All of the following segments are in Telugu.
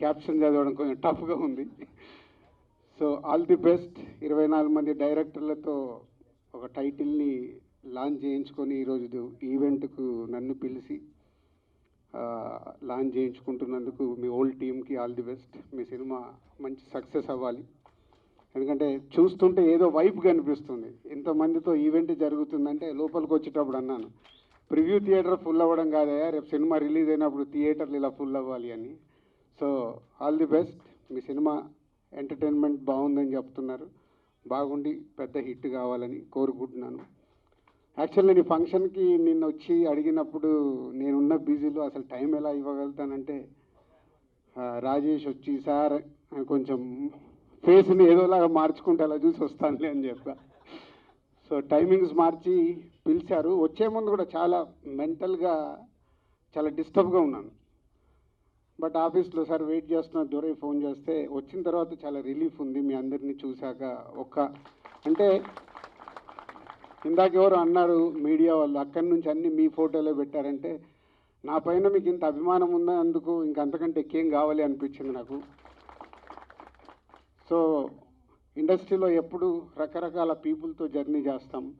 క్యాప్షన్ చదవడం కొంచెం టఫ్గా ఉంది. So all the best. ఇరవై నాలుగు మంది డైరెక్టర్లతో ఒక టైటిల్ని లాంచ్ చేయించుకొని ఈరోజు ఈవెంట్కు నన్ను పిలిచి లాంచ్ చేయించుకుంటున్నందుకు మీ ఓల్డ్ టీమ్కి ఆల్ ది బెస్ట్. మీ సినిమా మంచి సక్సెస్ అవ్వాలి. ఎందుకంటే చూస్తుంటే ఏదో వైపు కనిపిస్తుంది. ఇంతమందితో ఈవెంట్ జరుగుతుందంటే లోపలికి వచ్చేటప్పుడు అన్నాను. ప్రివ్యూ థియేటర్ ఫుల్ అవ్వడం కాదయా రేపు సినిమా రిలీజ్ అయినప్పుడు థియేటర్లు ఇలా ఫుల్ అవ్వాలి అని. So all the best. Me cinema entertainment బాగుందని చెప్తున్నారు. బాగుండి పెద్ద హిట్ కావాలని కోరుకుంటున్నాను. యాక్చువల్ నేను ఈ ఫంక్షన్కి నిన్న వచ్చి అడిగినప్పుడు నేనున్న బిజీలో అసలు టైం ఎలా ఇవ్వగలుగుతానంటే రాజేష్ వచ్చి సార్ కొంచెం ఫేస్ని ఏదోలాగా మార్చుకుంటే అలా చూసి వస్తానులే అని చెప్పా. సో టైమింగ్స్ మార్చి పిలిచారు. వచ్చే ముందు కూడా చాలా మెంటల్గా చాలా డిస్టర్బ్గా ఉన్నాను. బట్ ఆఫీస్లో సార్ వెయిట్ చేస్తున్న దూరే ఫోన్ చేస్తే వచ్చిన తర్వాత చాలా రిలీఫ్ ఉంది మీ అందరినీ చూశాక ఒక్క అంటే ఇందాక ఎవరు అన్నారు మీడియా వాళ్ళు అక్కడి నుంచి అన్ని మీ ఫోటోలే పెట్టారంటే నా పైన మీకు ఇంత అభిమానం ఉన్నందుకు ఇంకంతకంటే ఎక్కేం కావాలి అనిపించింది నాకు. సో ఇండస్ట్రీలో ఎప్పుడు రకరకాల పీపుల్తో జర్నీ చేస్తాం.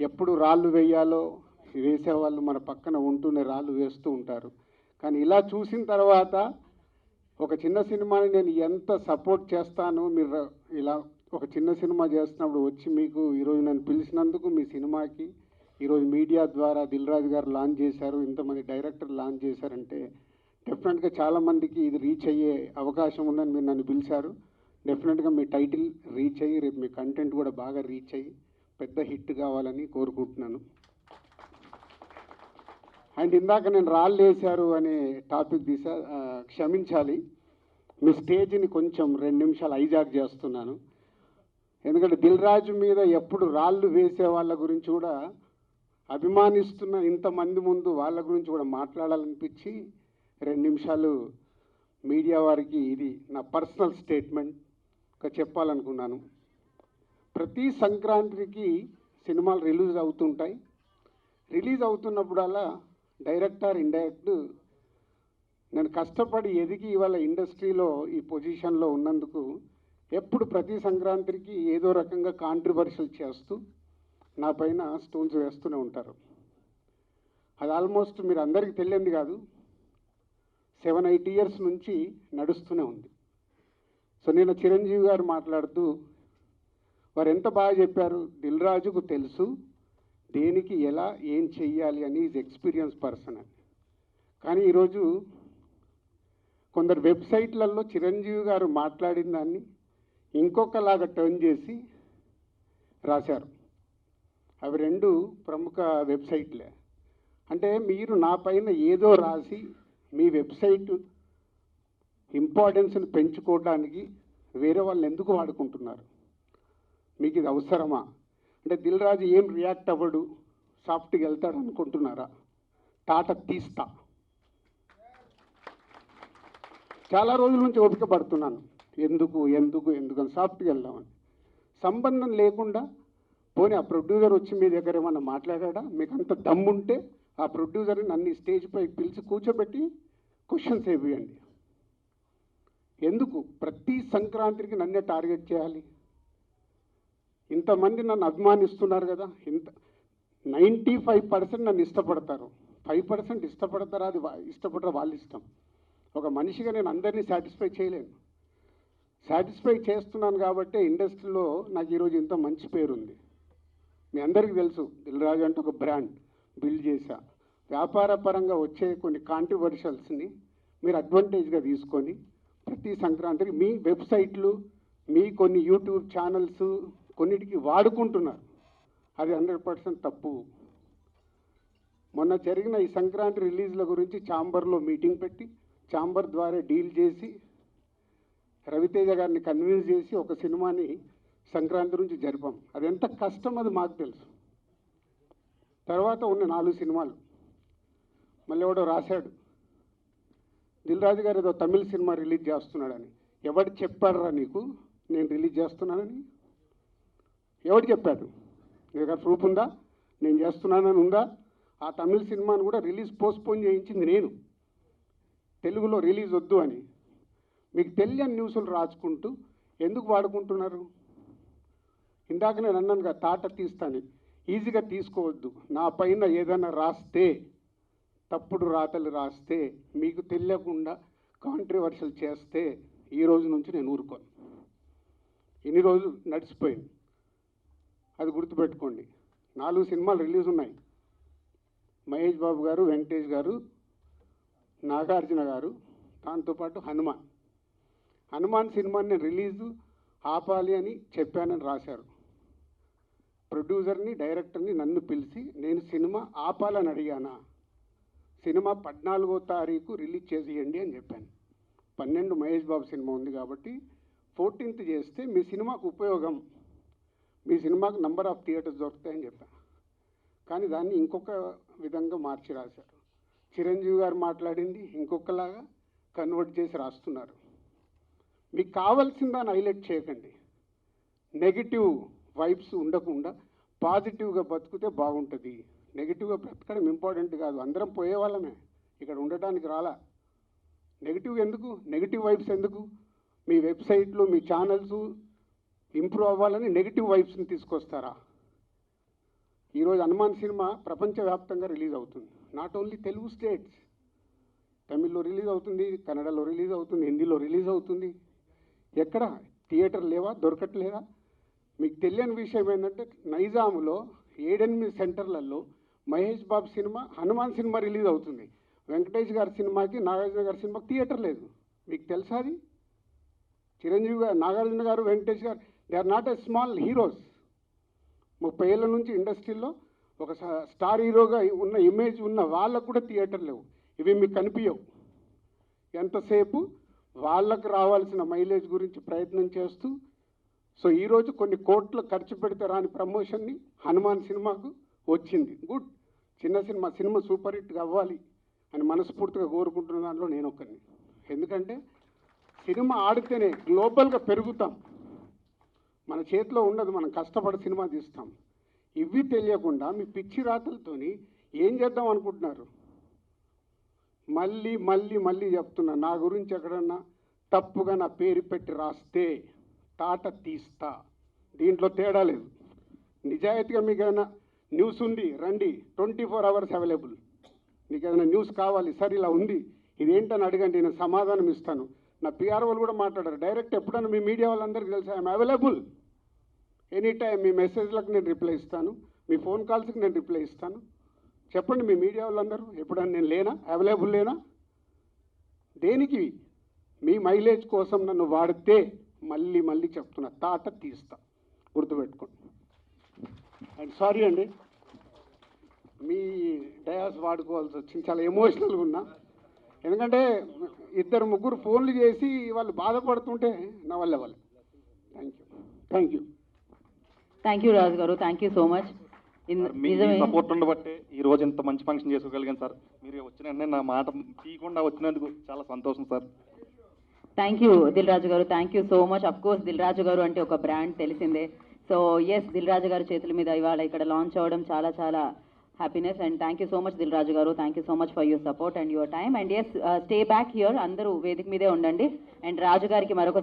ఎప్పుడు రాళ్ళు వేయాలో వేసేవాళ్ళు మన పక్కన ఉంటూనే రాళ్ళు వేస్తూ ఉంటారు. కానీ ఇలా చూసిన తర్వాత ఒక చిన్న సినిమాని నేను ఎంత సపోర్ట్ చేస్తాను మీరు ఇలా ఒక చిన్న సినిమా చేస్తున్నప్పుడు వచ్చి మీకు ఈరోజు నన్ను పిలిచినందుకు మీ సినిమాకి ఈరోజు మీడియా ద్వారా దిల్ రాజు గారు లాంచ్ చేశారు ఇంతమంది డైరెక్టర్ లాంచ్ చేశారంటే డెఫినెట్గా చాలామందికి ఇది రీచ్ అయ్యే అవకాశం ఉందని మీరు నన్ను పిలిచారు. డెఫినెట్గా మీ టైటిల్ రీచ్ అయ్యి రేపు మీ కంటెంట్ కూడా బాగా రీచ్ అయ్యి పెద్ద హిట్ కావాలని కోరుకుంటున్నాను. అండ్ ఇందాక నేను రాళ్ళు వేశారు అనే టాపిక్ తీసా క్షమించాలి. మీ స్టేజ్ని కొంచెం రెండు నిమిషాలు హైజాక్ చేస్తున్నాను. ఎందుకంటే దిల్ రాజు మీద ఎప్పుడు రాళ్ళు వేసే వాళ్ళ గురించి కూడా అభిమానిస్తున్న ఇంతమంది ముందు వాళ్ళ గురించి కూడా మాట్లాడాలనిపించి రెండు నిమిషాలు మీడియా వారికి ఇది నా పర్సనల్ స్టేట్మెంట్గా చెప్పాలనుకున్నాను. ప్రతి సంక్రాంతికి సినిమాలు రిలీజ్ అవుతుంటాయి. రిలీజ్ అవుతున్నప్పుడల్లా డైరెక్టర్ ఇండైరెక్ట్ నేను కష్టపడి ఎదిగి ఇవాళ ఇండస్ట్రీలో ఈ పొజిషన్లో ఉన్నందుకు ఎప్పుడు ప్రతి సంక్రాంతికి ఏదో రకంగా కాంట్రవర్షియల్ చేస్తూ నా పైన స్టోన్స్ వేస్తూనే ఉంటారు. అది ఆల్మోస్ట్ మీరు అందరికీ తెలియంది కాదు. సెవెన్ ఎయిట్ ఇయర్స్ నుంచి నడుస్తూనే ఉంది. సో నేను చిరంజీవి గారు మాట్లాడుతూ వారు ఎంత బాగా చెప్పారు? దిల్ రాజుకు తెలుసు. దేనికి ఎలా ఏం చెయ్యాలి అని ఈజ్ ఎక్స్పీరియన్స్ పర్సన్ అని. కానీ ఈరోజు కొందరు వెబ్సైట్లలో చిరంజీవి గారు మాట్లాడిన దాన్ని ఇంకొకలాగా టర్న్ చేసి రాశారు. అవి రెండు ప్రముఖ వెబ్సైట్లే. అంటే మీరు నా పైన ఏదో రాసి మీ వెబ్సైట్ ఇంపార్టెన్స్ని పెంచుకోవడానికి వేరే వాళ్ళని ఎందుకు వాడుకుంటున్నారు? మీకు ఇది అవసరమా? అంటే దిల్ రాజు ఏం రియాక్ట్ అవ్వడు సాఫ్ట్గా వెళ్తాడు అనుకుంటున్నారా? టాట తీస్తా. చాలా రోజుల నుంచి ఓపిక పడుతున్నాను. ఎందుకు ఎందుకు ఎందుకు అని సాఫ్ట్గా వెళ్దామని. సంబంధం లేకుండా పోనీ ఆ ప్రొడ్యూసర్ వచ్చి మీ దగ్గర ఏమన్నా మాట్లాడా మీకు అంత దమ్ముంటే ఆ ప్రొడ్యూసర్ని నన్ను ఈ స్టేజ్పై పిలిచి కూర్చోబెట్టి క్వశ్చన్స్ వేయండి ఎందుకు? ప్రతి సంక్రాంతికి నన్నే టార్గెట్ చేయాలి? ఇంతమంది నన్ను అభిమానిస్తున్నారు కదా ఇంత నైంటీ ఫైవ్ పర్సెంట్ నన్ను ఇష్టపడతారు. ఫైవ్ పర్సెంట్ ఇష్టపడతారా? అది ఇష్టపడరా? వాళ్ళ ఇష్టం. ఒక మనిషిగా నేను అందరినీ సాటిస్ఫై చేయలేను. సాటిస్ఫై చేస్తున్నాను కాబట్టి ఇండస్ట్రీలో నాకు ఈరోజు ఇంత మంచి పేరు ఉంది మీ అందరికీ తెలుసు దిల్రాజు అంటే ఒక బ్రాండ్ బిల్డ్ చేశా. వ్యాపార పరంగా వచ్చే కొన్ని కాంట్రవర్షియల్స్ని మీరు అడ్వాంటేజ్గా తీసుకొని ప్రతి సంక్రాంతికి మీ వెబ్సైట్లు మీ కొన్ని యూట్యూబ్ ఛానల్స్ కొన్నిటికి వాడుకుంటున్నారు. అది హండ్రెడ్ పర్సెంట్ తప్పు. మొన్న జరిగిన ఈ సంక్రాంతి రిలీజ్ల గురించి ఛాంబర్లో మీటింగ్ పెట్టి ఛాంబర్ ద్వారా డీల్ చేసి రవితేజ గారిని కన్విన్స్ చేసి ఒక సినిమాని సంక్రాంతి నుంచి జరిపాం. అది ఎంత కష్టం అది మాకు తెలుసు. తర్వాత ఉన్న నాలుగు సినిమాలు. మళ్ళీ ఎవడో రాశాడు. దిల్ రాజు గారు ఏదో తమిళ సినిమా రిలీజ్ చేస్తున్నాడని. ఎవడు చెప్పాడురా నీకు? నేను రిలీజ్ చేస్తున్నానని. ఎవడు చెప్పాడు? నీ దగ్గర ప్రూఫ్ ఉందా? నేను చేస్తున్నానని ఉందా? ఆ తమిళ సినిమాను కూడా రిలీజ్ పోస్ట్పోన్ చేయించింది నేను. తెలుగులో రిలీజ్ వద్దు అని. మీకు తెలియని న్యూస్లు రాసుకుంటూ ఎందుకు వాడుకుంటున్నారు? ఇందాక నేను అన్నాను కదా తాట తీస్తాను ఈజీగా తీసుకోవద్దు. నా పైన ఏదైనా రాస్తే తప్పుడు రాతలు రాస్తే మీకు తెలియకుండా కాంట్రవర్షియల్ చేస్తే ఈ రోజు నుంచి నేను ఊరుకోను. ఇన్ని రోజులు నడిచిపోయింది. అది గుర్తుపెట్టుకోండి. నాలుగు సినిమాలు రిలీజ్ ఉన్నాయి. మహేష్ బాబు గారు వెంకటేష్ గారు నాగార్జున గారు దాంతోపాటు హనుమాన్. హనుమాన్ సినిమాని రిలీజ్ ఆపాలి అని చెప్పానని రాశారు. ప్రొడ్యూసర్ని డైరెక్టర్ని నన్ను పిలిచి నేను సినిమా ఆపాలని అడిగానా? సినిమా పద్నాలుగో తారీఖు రిలీజ్ చేసేయండి అని చెప్పాను. పన్నెండు మహేష్ బాబు సినిమా ఉంది కాబట్టి ఫోర్టీన్త్ చేస్తే మీ సినిమాకు ఉపయోగం. మీ సినిమాకు నంబర్ ఆఫ్ థియేటర్స్ దొరుకుతాయని చెప్పాను కానీ దాన్ని ఇంకొక విధంగా మార్చి రాశారు. చిరంజీవి గారు మాట్లాడింది ఇంకొకలాగా కన్వర్ట్ చేసి రాస్తున్నారు. మీకు కావాల్సిన దాన్ని హైలైట్ చేయకండి. నెగిటివ్ వైబ్స్ ఉండకుండా పాజిటివ్గా బతికితే బాగుంటుంది. నెగిటివ్గా బ్రతకడం ఇంపార్టెంట్ కాదు. అందరం పోయే వాళ్ళమే. ఇక్కడ ఉండటానికి రాలా. నెగిటివ్ ఎందుకు? నెగిటివ్ వైబ్స్ ఎందుకు? మీ వెబ్సైట్లు మీ ఛానల్స్ ఇంప్రూవ్ అవ్వాలని నెగిటివ్ వైబ్స్ని తీసుకొస్తారా? ఈరోజు హనుమాన్ సినిమా ప్రపంచవ్యాప్తంగా రిలీజ్ అవుతుంది. Not only Telugu states. తమిళ్ళో release అవుతుంది కన్నడలో రిలీజ్ అవుతుంది హిందీలో రిలీజ్ అవుతుంది. ఎక్కడ? థియేటర్ లేవా? దొరకట్లేదా? మీకు తెలియని విషయం ఏంటంటే నైజాములో ఏడెనిమిది సెంటర్లలో Mahesh Babu cinema Hanuman cinema release అవుతుంది. వెంకటేష్ గారి సినిమాకి నాగార్జున గారి సినిమాకి థియేటర్ లేదు. మీకు తెలుసా అది? చిరంజీవి గారు Nagarjuna garu Venkatesh garu they are not a small heroes ముప్పై ఏళ్ళ నుంచి ఇండస్ట్రీలో ఒక స్టార్ హీరోగా ఉన్న ఇమేజ్ ఉన్న వాళ్ళకు కూడా థియేటర్ లేవు. ఇవి మీకు కనిపించవు ఎంతసేపు వాళ్ళకు రావాల్సిన మైలేజ్ గురించి ప్రయత్నం చేస్తూ సో ఈరోజు కొన్ని కోట్లు ఖర్చు పెడితే రాని ప్రమోషన్ని హనుమాన్ సినిమాకు వచ్చింది. గుడ్. చిన్న సినిమా సినిమా సూపర్ హిట్ అవ్వాలి అని మనస్ఫూర్తిగా కోరుకుంటున్న దాంట్లో నేను ఒక్కరిని ఎందుకంటే సినిమా ఆడితేనే గ్లోబల్గా పెరుగుతాం. మన చేతిలో ఉండదు మనం కష్టపడి సినిమా తీస్తాం. ఇవి తెలియకుండా మీ పిచ్చి రాతలతోని ఏం చేద్దాం అనుకుంటున్నారు? మళ్ళీ మళ్ళీ మళ్ళీ చెప్తున్నా నా గురించి ఎక్కడన్నా తప్పుగా నా పేరు పెట్టి రాస్తే తాట తీస్తా. దీంట్లో తేడా లేదు. నిజాయితీగా మీకు ఏదైనా న్యూస్ ఉంది రండి. Twenty four hours available. మీకు ఏదైనా న్యూస్ కావాలి సరే ఇలా ఉంది. ఇదేంటని అడగండి నేను సమాధానం ఇస్తాను. నా పిఆర్ వాళ్ళు కూడా మాట్లాడారు. డైరెక్ట్ ఎప్పుడైనా మీ మీడియా వాళ్ళందరికీ తెలుసు ఐఎమ్ అవైలబుల్. ఎనీ టైం మీ మెసేజ్లకు నేను రిప్లై ఇస్తాను మీ ఫోన్ కాల్స్కి నేను రిప్లై ఇస్తాను. చెప్పండి మీ మీడియా వాళ్ళందరూ ఎప్పుడన్నా నేను లేనా? అవైలబుల్ లేనా? దేనికి? మీ మైలేజ్ కోసం నన్ను వాడితే మళ్ళీ మళ్ళీ చెప్తున్నా తాట తీస్తా. గుర్తుపెట్టుకోండి. అండ్ సారీ అండి మీ డయాస్ వాడుకోవాల్సి వచ్చింది. చాలా ఎమోషనల్గా ఉన్నా. ఎందుకంటే ఇద్దరు ముగ్గురు ఫోన్లు చేసి వాళ్ళు బాధపడుతుంటే నా వల్ల వాళ్ళు thank you thank you thank you Raju garu thank you so much me support ఉండబట్టే ఈ రోజు ఇంత మంచి ఫంక్షన్ చేసుకోగలిగాను సార్ మీరు వచ్చిన వెంటనే నా మాట తీయకుండా వచ్చినందుకు చాలా సంతోషం sir thank you Dil Raju garu thank you so much of course Dil Raju garu అంటే ఒక బ్రాండ్ తెలిసిందే. సో ఎస్ దిల్ రాజు గారి చేతుల మీద ఇవాళ ఇక్కడ లాంచ్ అవ్వడం చాలా చాలా happiness and thank you so much Dil Raju garu thank you so much for your support and your time and yes stay back here అందరూ వేదిక మీదే ఉండండి. అండ్ రాజు గారికి మరొక